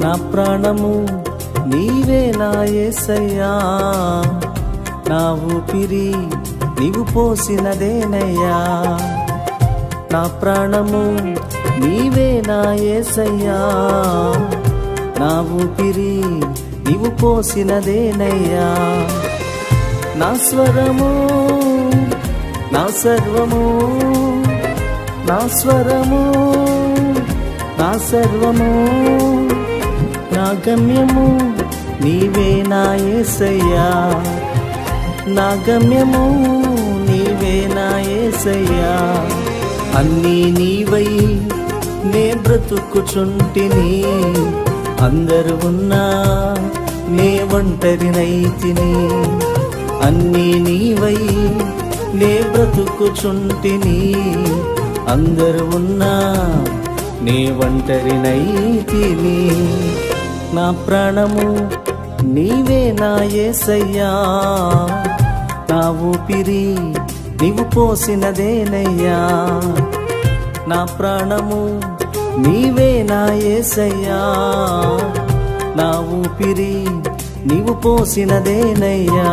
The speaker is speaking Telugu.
నా ప్రాణము నీవే నా ఏసయ్యా. నా ఊపిరి నీవు పోసినదేనయ్యా. నా ప్రాణము నీవే నా ఏసయ్యా. నా ఊపిరి నీవు పోసినదేనయ్యా. నా స్వరము నా సర్వము నా స్వరము నా సర్వము. గమ్యము నీవే నా ఏసయ్యా. నా గమ్యము నీవే నా ఏసయ్యా. అన్నీ నీవై నే బ్రతుకుచుంటిని. అందరు ఉన్నా నే ఒంటరినైతిని అన్నీ నీవై నే బ్రతుకుచుంటిని. అందరు ఉన్నా నే ఒంటరినైతిని నా ప్రాణము నీవే నా ఏసయ్యా. నా ఊపిరి నీవు పోసినదేనయ్యా. నా ప్రాణము నీవే నా ఏసయ్యా. నా ఊపిరి నీవు పోసినదేనయ్యా.